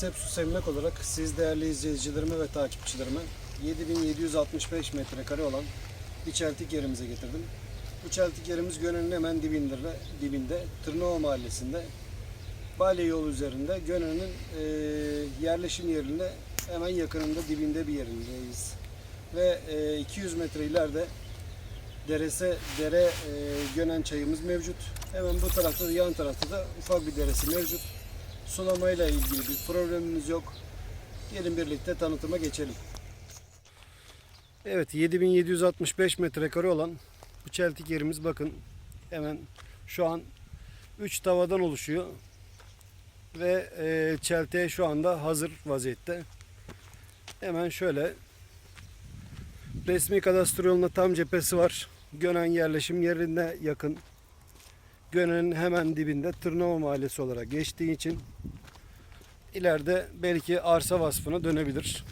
Göksu Semmek olarak siz değerli izleyicilerime ve takipçilerime 7765 metrekare olan bir çeltik yerimize getirdim. Bu çeltik yerimiz Gönen'in hemen dibinde, dibinde Tırnova Mahallesi'nde Balya yolu üzerinde Gönen'in e, yerleşim yerinde hemen yakınında dibinde bir yerindeyiz. Ve e, 200 metre ileride derese dere e, Gönen çayımız mevcut. Hemen bu tarafta yan tarafta da ufak bir deresi mevcut. Sulamayla ilgili bir problemimiz yok. Gelin birlikte tanıtıma geçelim. Evet 7765 metrekare olan bu çeltik yerimiz bakın hemen şu an 3 tavadan oluşuyor. Ve e, çeltiğe şu anda hazır vaziyette. Hemen şöyle resmi kadastro yoluna tam cephesi var. Gönen yerleşim yerine yakın. Gönen'in hemen dibinde Tırnava Mahallesi olarak geçtiği için ileride belki arsa vasfına dönebilir.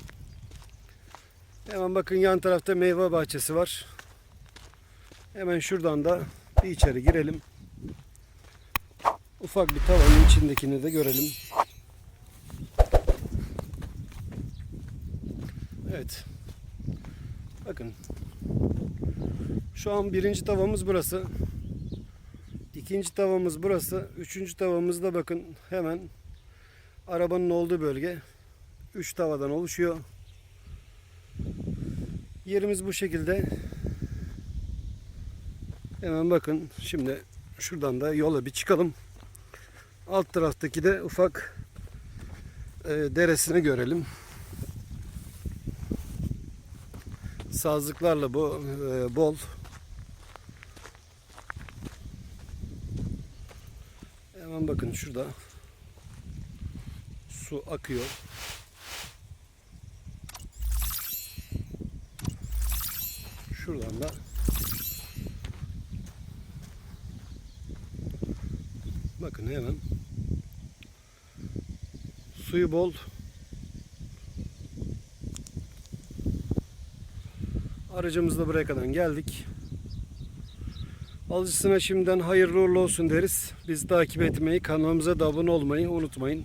Hemen bakın yan tarafta meyve bahçesi var. Hemen şuradan da bir içeri girelim. Ufak bir tavanın içindekini de görelim. Evet. Bakın. Şu an birinci tavamız burası. İkinci tavamız burası. Üçüncü tavamız da bakın hemen arabanın olduğu bölge. Üç tavadan oluşuyor. Yerimiz bu şekilde. Hemen bakın şimdi şuradan da yola bir çıkalım. Alt taraftaki de ufak e, deresini görelim. Sazlıklarla bu e, bol. Hemen bakın şurada. Su akıyor. Şuradan da bakın hemen. Suyu bol. Aracımızla buraya kadar geldik alıcısına şimdiden hayırlı uğurlu olsun deriz. Bizi takip etmeyi kanalımıza da abone olmayı unutmayın